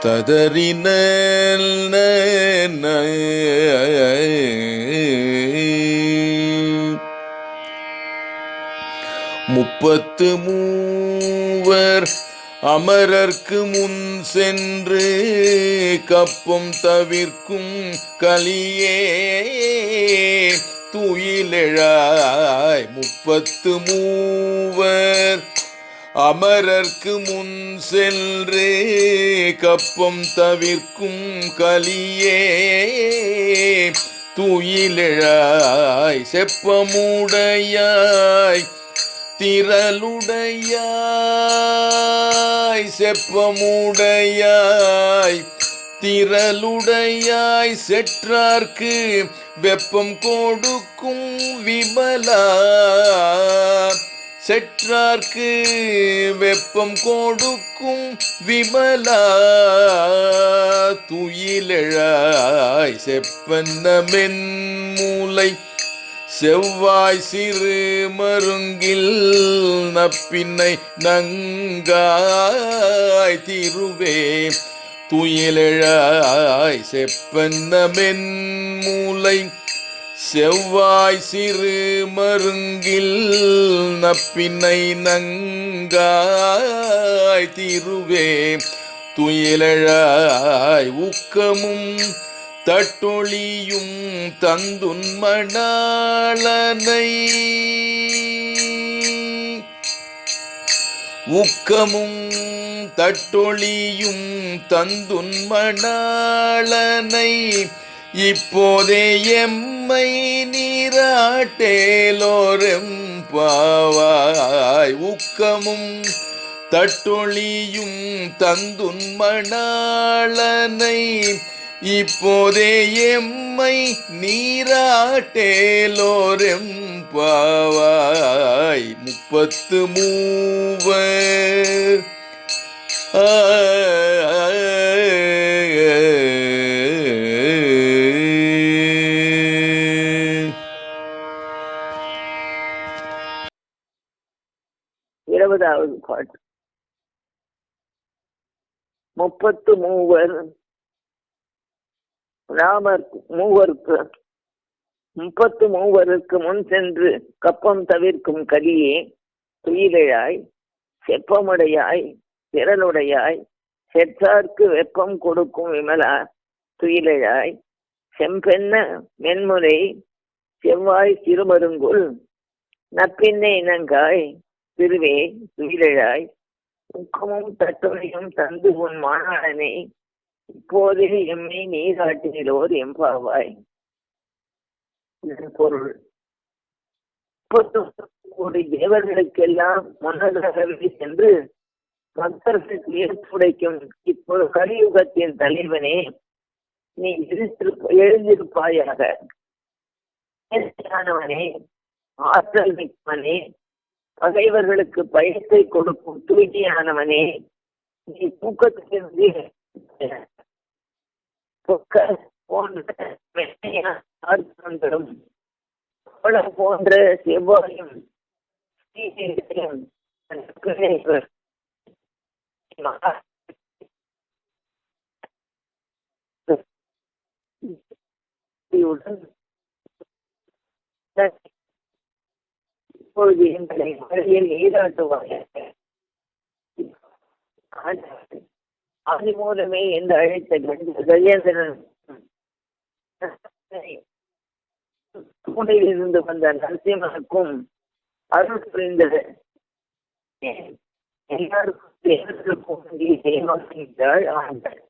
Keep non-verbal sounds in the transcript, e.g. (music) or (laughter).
ததறின முப்பத்து மூவர் அமரர்க்கு முன் சென்று கப்பும் தவிர்க்கும் கலியே துயிலெழாய். முப்பத்து மூவர் அமரர்க்கு முன் சென்றே கப்பம் தவிர்க்கும் கலியே. துயிலெழாய் செப்பமுடையாய் திரளுடையாய் செப்பமுடையாய் திரளுடையாய் செற்றார்க்கு வெப்பம் கொடுக்கும் விமலா. செற்றார்க்கு வெப்பம் கொடுக்கும் விமலா துயிலெழாய் செப்பன்னமென் மூலை செவ்வாய் சிறு மருங்கில் நப்பின்னை நங்காய் திருவே. துயிலெழாய் செப்பன்னமென் மூலை செவ்வாய் சிறு மருங்கில் நப்பினை நங்காய் திருவே துயிலழாய் ஊக்கமும் தட்டொழியும் தந்துன்மணாளனை ஊக்கமும் தட்டொழியும் தந்துன்மணாளனை இப்போதே எம் உம்மை நீராட்டேலோரெம் பாவாய். ஊக்கமும் தட்டொழியும் தந்துன்மணாளனை இப்போதே எம்மை நீராட்டேலோரெம் பாவாய். முப்பத்து மூவர். ஆ. இருபதாவது பாட்டு முப்பத்து மூவர் ராமர் மூவருக்கு முப்பத்து மூவருக்கு முன் சென்று கப்பம் தவிர்க்கும் கலியே துயிலையாய் செப்பமுடையாய் திரளுடையாய் செற்றார்க்கு வெப்பம் கொடுக்கும் விமலா துயிலையாய் செம்பென்ன மென்முறை செவ்வாய் திருமருங்குள் நப்பின்னை இனங்காய் திருவே துயிலழாய் ஊக்கமும் தத்துவையும் தந்து உன் மாநாடனை இப்போதே எம்மை நீராட்டினோர் எம்பாவாய் இதன் பொருள். ஒரு தேவர்களுக்கெல்லாம் முன்னதாகவே சென்று பக்தர்களுக்கு ஏற்புடைக்கும் இப்போது கலியுகத்தின் தலைவனே நீ எழுந்திருப்பாயாக. ஆற்றல் மிக்கவனே பகைவர்களுக்கு பயத்தை கொடுக்கும் தூய்மையானவனே நீ தூக்கத்திலிருந்து பொக்க போன்ற கோலம் போன்ற செவ்வாயும் (laughs) உடன் இப்பொழுது எங்களை வழியில் நீராட்டுவார்கள் அது மூலமே என்று அழைத்த கஜேந்திரன் தூணில் இருந்து வந்த நரசிம்மனுக்கும் அருள் புரிந்தது எல்லாருக்கும் தேர்தலுக்கும் வேண்டிய ஆண்டாள்